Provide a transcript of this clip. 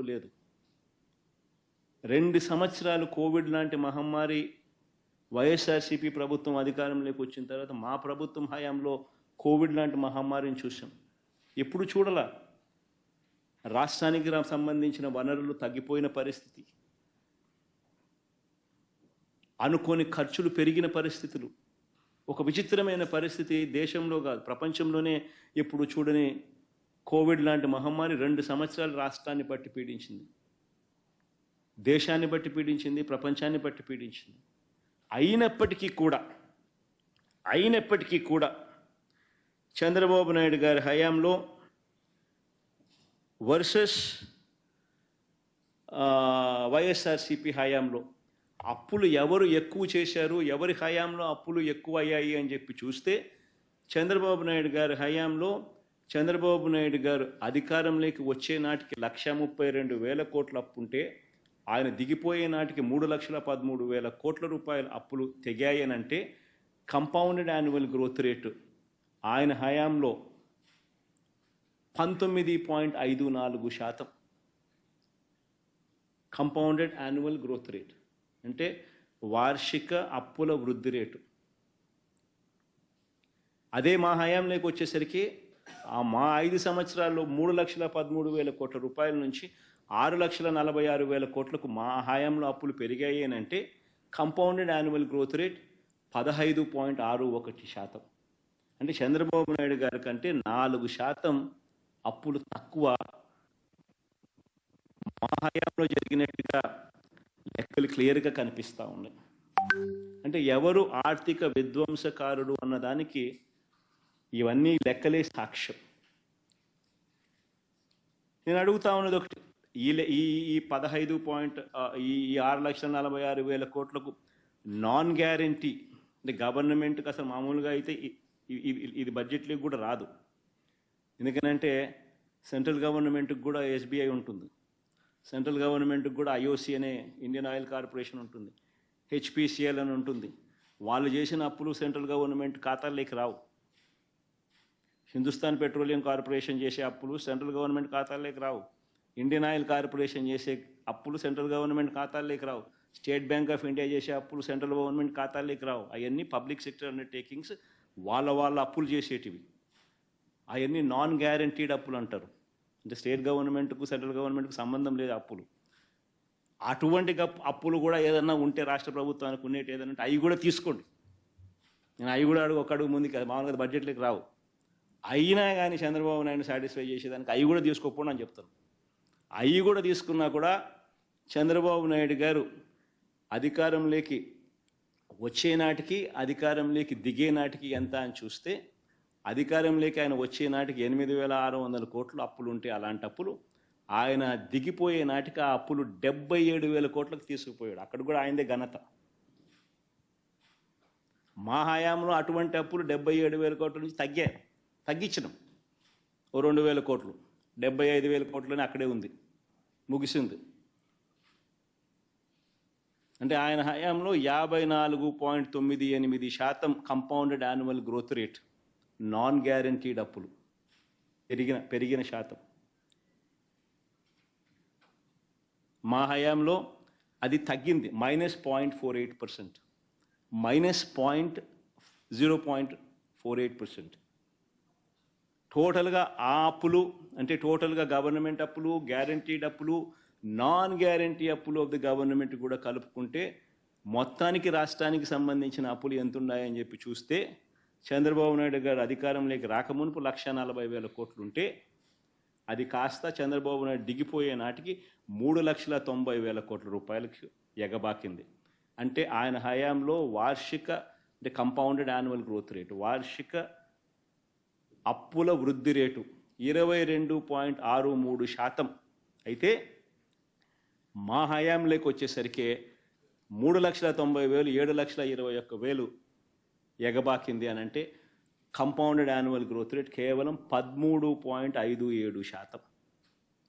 లేదు. రెండు సంవత్సరాలు కోవిడ్ లాంటి మహమ్మారి వైఎస్ఆర్సీపీ ప్రభుత్వం అధికారంలోకి వచ్చిన తర్వాత మా ప్రభుత్వం హయాంలో కోవిడ్ లాంటి మహమ్మారిని చూసాం ఎప్పుడు చూడలా? రాష్ట్రానికి సంబంధించిన వనరులు తగ్గిపోయిన పరిస్థితి. అనుకోని ఖర్చులు పెరిగిన పరిస్థితులు. ఒక విచిత్రమైన పరిస్థితి దేశంలో కాదు ప్రపంచంలోనే ఎప్పుడు చూడని కోవిడ్ లాంటి మహమ్మారి రెండు సంవత్సరాలు రాష్ట్రాన్ని బట్టి పీడించింది. దేశాన్ని బట్టి పీడించింది ప్రపంచాన్ని బట్టి పీడించింది. అయినప్పటికీ కూడా అయినప్పటికీ కూడా చంద్రబాబు నాయుడు గారి హయాంలో వర్సెస్ వైఎస్ఆర్సిపి హయాంలో అప్పులు ఎవరు ఎక్కువ చేశారు ఎవరి హయాంలో అప్పులు ఎక్కువ అయ్యాయి అని చెప్పి చూస్తే చంద్రబాబు నాయుడు గారి హయాంలో చంద్రబాబు నాయుడు గారు అధికారంలోకి వచ్చే నాటికి లక్ష ముప్పై రెండు వేల కోట్ల అప్పు ఉంటే ఆయన దిగిపోయే నాటికి మూడు లక్షల పదమూడు వేల కోట్ల రూపాయల అప్పులు తెగాయనంటే కంపౌండెడ్ యాన్యువల్ గ్రోత్ రేటు. ఆయన హయాంలో పంతొమ్మిది పాయింట్ ఐదు నాలుగు శాతం కంపౌండెడ్ యాన్యువల్ గ్రోత్ రేట్. అంటే వార్షిక అప్పుల వృద్ధి రేటు. అదే మా హయాంలోకి వచ్చేసరికి ఆ మా ఐదు సంవత్సరాల్లో మూడు లక్షల పదమూడు వేల కోట్ల రూపాయల నుంచి ఆరు లక్షల నలభై ఆరు వేల కోట్లకు మా హయాంలో అప్పులు పెరిగాయి అని అంటే కంపౌండెడ్ యాన్యువల్ గ్రోత్ రేట్ పదహైదు పాయింట్ ఆరు ఒకటి శాతం. అంటే చంద్రబాబు నాయుడు గారి కంటే నాలుగు శాతం అప్పులు తక్కువ మా హయాంలో జరిగినట్టుగా లెక్కలు క్లియర్గా కనిపిస్తూ ఉన్నాయి. అంటే ఎవరు ఆర్థిక విధ్వంసకారుడు అన్నదానికి ఇవన్నీ లెక్కలే సాక్ష్యం. నేను అడుగుతా ఉన్నది ఒకటి. ఈ ఈ ఈ పదహైదు పాయింట్ ఈ ఈ ఆరు లక్షల నలభై ఆరు వేల కోట్లకు నాన్ గ్యారంటీ అంటే గవర్నమెంట్కి అసలు మామూలుగా అయితే ఇది బడ్జెట్లోకి కూడా రాదు. ఎందుకనంటే సెంట్రల్ గవర్నమెంట్కి కూడా ఎస్బీఐ ఉంటుంది. సెంట్రల్ గవర్నమెంట్కి కూడా ఐఓసి అనే ఇండియన్ ఆయిల్ కార్పొరేషన్ ఉంటుంది. హెచ్పిసిఎల్ అని ఉంటుంది. వాళ్ళు చేసిన అప్పులు సెంట్రల్ గవర్నమెంట్ ఖాతాల్లోకి రావు. హిందుస్థాన్ పెట్రోలియం కార్పొరేషన్ చేసే అప్పులు సెంట్రల్ గవర్నమెంట్ ఖాతాల్లోకి రావు. ఇండియన్ ఆయిల్ కార్పొరేషన్ చేసే అప్పులు సెంట్రల్ గవర్నమెంట్ ఖాతాల్లోకి రావు. స్టేట్ బ్యాంక్ ఆఫ్ ఇండియా చేసే అప్పులు సెంట్రల్ గవర్నమెంట్ ఖాతాల్లోకి రావు. అవన్నీ పబ్లిక్ సెక్టర్ అండర్టేకింగ్స్ వాళ్ళ వాళ్ళ అప్పులు చేసేటివి. అవన్నీ నాన్ గ్యారంటీడ్ అప్పులు అంటారు. అంటే స్టేట్ గవర్నమెంట్కు సెంట్రల్ గవర్నమెంట్కు సంబంధం లేదు అప్పులు. అటువంటి అప్పులు కూడా ఏదన్నా ఉంటే రాష్ట్ర ప్రభుత్వానికి ఉండేటి ఏదైనా అవి కూడా తీసుకోండి. నేను అవి కూడా అడుగు ఒక అడుగు ముందుకు మామూలుగా బడ్జెట్లోకి రావు. అయినా కానీ చంద్రబాబు నాయుడు సాటిస్ఫై చేసేదానికి అవి కూడా తీసుకోకపోండి అని చెప్తాను. అవి కూడా తీసుకున్నా కూడా చంద్రబాబు నాయుడు గారు అధికారంలోకి వచ్చే నాటికి అధికారంలోకి దిగే నాటికి ఎంత అని చూస్తే అధికారంలోకి ఆయన వచ్చే నాటికి ఎనిమిది వేల ఆరు వందల కోట్లు అప్పులు ఉంటే అలాంటి అప్పులు ఆయన దిగిపోయే నాటికి ఆ అప్పులు డెబ్బై ఏడు వేల కోట్లకు తీసుకుపోయాడు. అక్కడ కూడా ఆయనదే ఘనత. మా హయాంలో అటువంటి అప్పులు డెబ్బై ఏడు వేల కోట్ల నుంచి తగ్గాయి. తగ్గించినాం. ఓ రెండు వేల కోట్లు. డెబ్బై ఐదు వేల కోట్లని అక్కడే ఉంది. ముగిసింది. అంటే ఆయన హయాంలో యాభై నాలుగు పాయింట్ తొమ్మిది ఎనిమిది శాతం compounded annual growth rate non guaranteed అప్పులు. పెరిగిన పెరిగిన శాతం. మా హయాంలో అది తగ్గింది. Minus point four eight percent. Minus point zero point four eight percent. టోటల్గా ఆ అప్పులు అంటే టోటల్గా గవర్నమెంట్ అప్పులు గ్యారంటీడ్ అప్పులు నాన్ గ్యారంటీ అప్పులు ఆఫ్ ది గవర్నమెంట్ కూడా కలుపుకుంటే మొత్తానికి రాష్ట్రానికి సంబంధించిన అప్పులు ఎంత ఉన్నాయని చెప్పి చూస్తే చంద్రబాబు నాయుడు గారు అధికారంలోకి రాకమునుపు లక్ష నలభై వేల కోట్లు ఉంటే అది కాస్త చంద్రబాబు నాయుడు దిగిపోయే నాటికి మూడు లక్షల తొంభై వేల కోట్ల రూపాయలకి ఎగబాకింది. అంటే ఆయన హయాంలో వార్షిక అంటే కంపౌండెడ్ యాన్యువల్ గ్రోత్ రేటు వార్షిక అప్పుల వృద్ధి రేటు ఇరవై రెండు పాయింట్ ఆరు మూడు శాతం. అయితే మా హయాంలోకి వచ్చేసరికి మూడు లక్షల తొంభై వేలు ఏడు లక్షల ఇరవై ఒక్క వేలు ఎగబాకింది అని అంటే కంపౌండెడ్ యాన్యువల్ గ్రోత్ రేట్ కేవలం పదమూడు పాయింట్ ఐదు ఏడు శాతం.